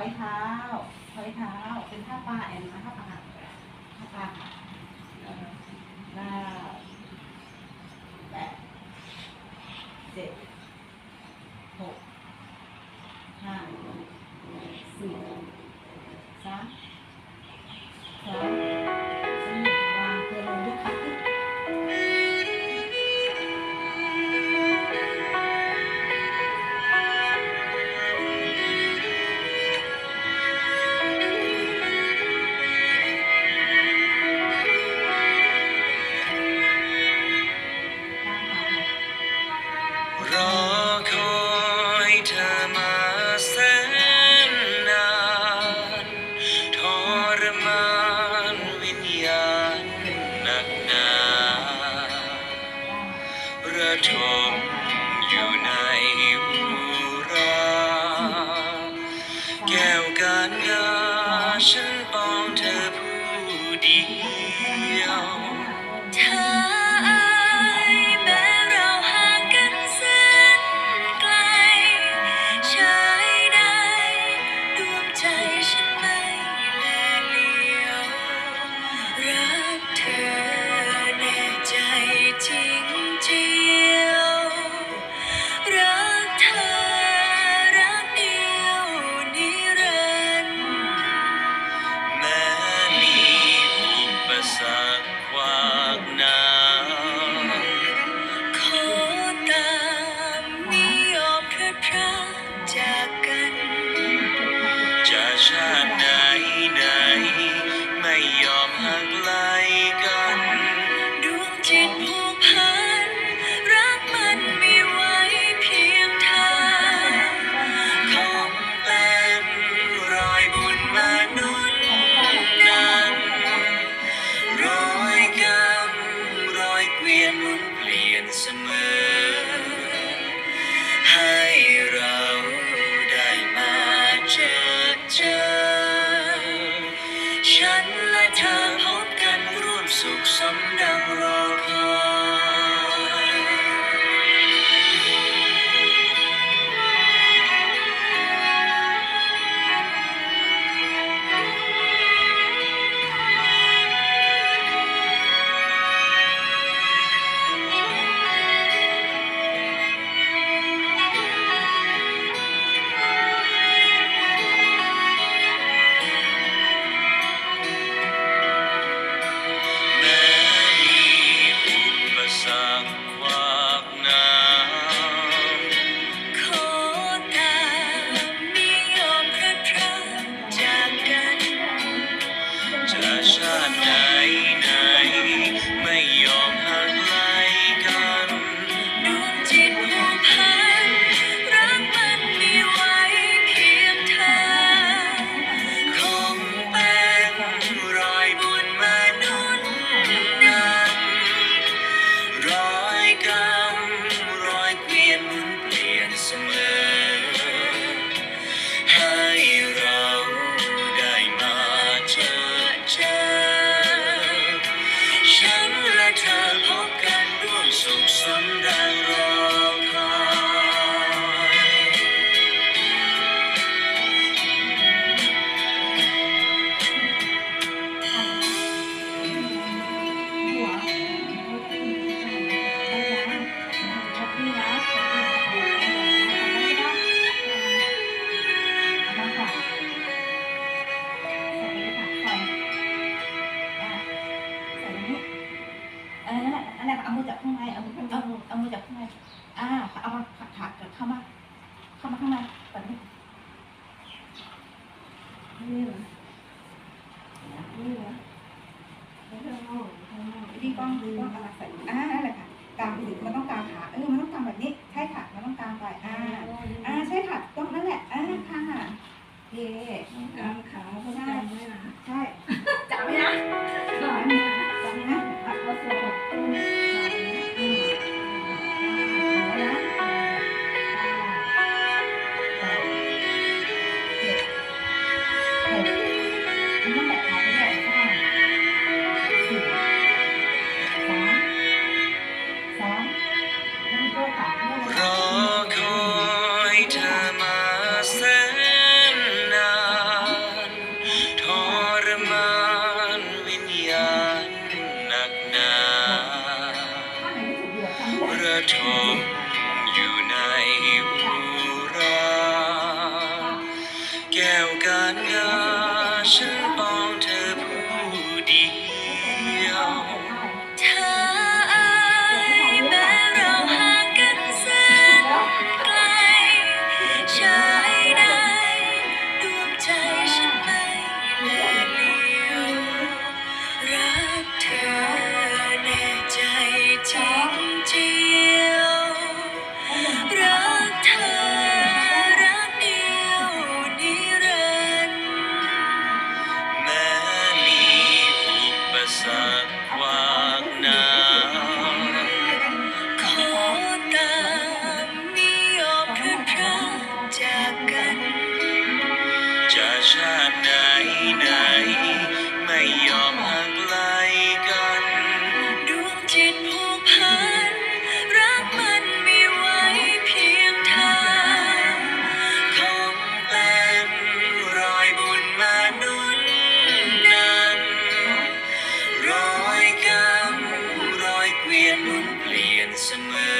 อยเท้าถอยเท้า เป็นท่าปลาแอนนะท่าปลาท่าปลาเก้าแปดเจ็ดหกห้าสี่สาม มานวิญญาณหนักหนาระทมอยู่ในบูราแก้วการงาฉันปองเธอผู้เดียวเธอ tears. ลี่ยนหมุนเปลี่ยนเสมอ ให้เรา 没有 to พันรักมันมีไวเพียงเธอของแปลงรอยบุญมานุนนำรอยกรรมรอยเกวียนหมุนเปลี่ยนเสมอ